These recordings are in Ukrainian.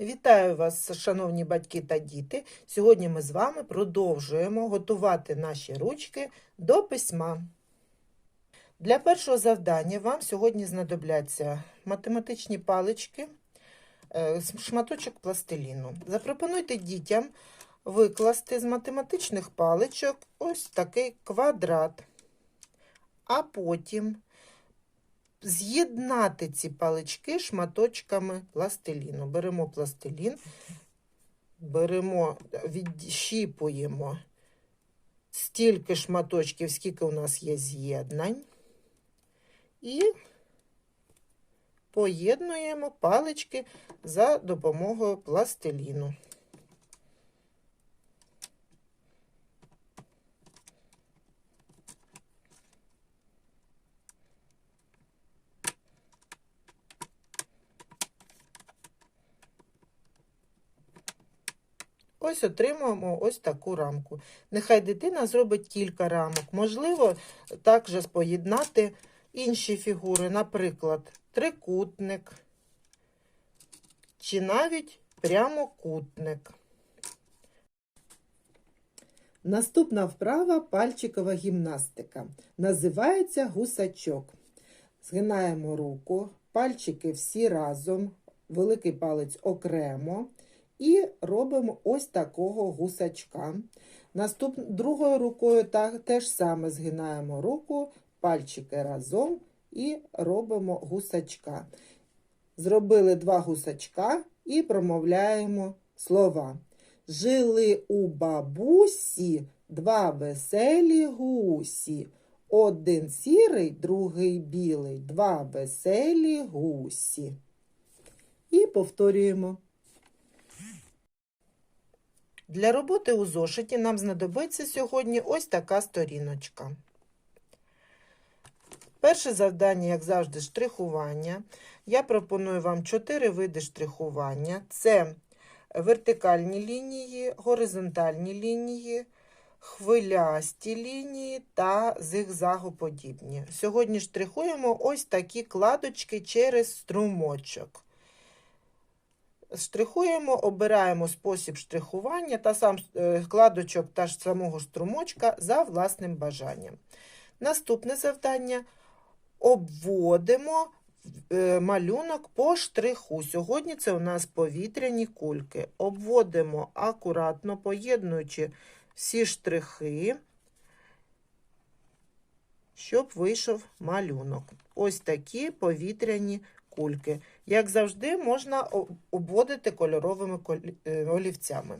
Вітаю вас, шановні батьки та діти. Сьогодні ми з вами продовжуємо готувати наші ручки до письма. Для першого завдання вам сьогодні знадобляться математичні палички, е, шматочок пластиліну. Запропонуйте дітям викласти з математичних паличок ось такий квадрат, а потім з'єднати ці палички шматочками пластиліну. Беремо пластилін, беремо, відщіпуємо стільки шматочків, скільки у нас є з'єднань, і поєднуємо палички за допомогою пластиліну. Ось отримуємо ось таку рамку. Нехай дитина зробить кілька рамок. Можливо, також поєднати інші фігури, наприклад, трикутник чи навіть прямокутник. Наступна вправа пальчикова гімнастика. Називається гусачок. Згинаємо руку, пальчики всі разом, великий палець окремо. І робимо ось такого гусачка. Наступ... Другою рукою так, теж саме згинаємо руку, пальчики разом і робимо гусачка. Зробили два гусачка і промовляємо слова. Жили у бабусі два веселі гусі. Один сірий, другий білий, два веселі гусі. І повторюємо. Для роботи у зошиті нам знадобиться сьогодні ось така сторіночка. Перше завдання, як завжди, штрихування. Я пропоную вам чотири види штрихування: це вертикальні лінії, горизонтальні лінії, хвилясті лінії та зигзагоподібні. Сьогодні штрихуємо ось такі кладочки через струмочок. Штрихуємо, обираємо спосіб штрихування та сам кладочок та ж самого струмочка за власним бажанням. Наступне завдання обводимо малюнок по штриху. Сьогодні це у нас повітряні кульки. Обводимо акуратно, поєднуючи всі штрихи, щоб вийшов малюнок. Ось такі повітряні кульки. Як завжди, можна обводити кольоровими олівцями.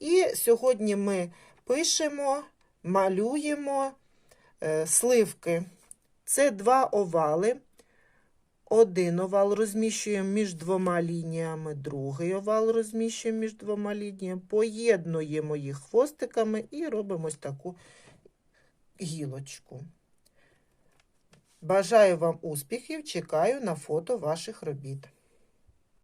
І сьогодні ми пишемо, малюємо сливки. Це два овали. Один овал розміщуємо між двома лініями, другий овал розміщуємо між двома лініями, поєднуємо їх хвостиками і робимо ось таку гілочку. Бажаю вам успіхів, чекаю на фото ваших робіт.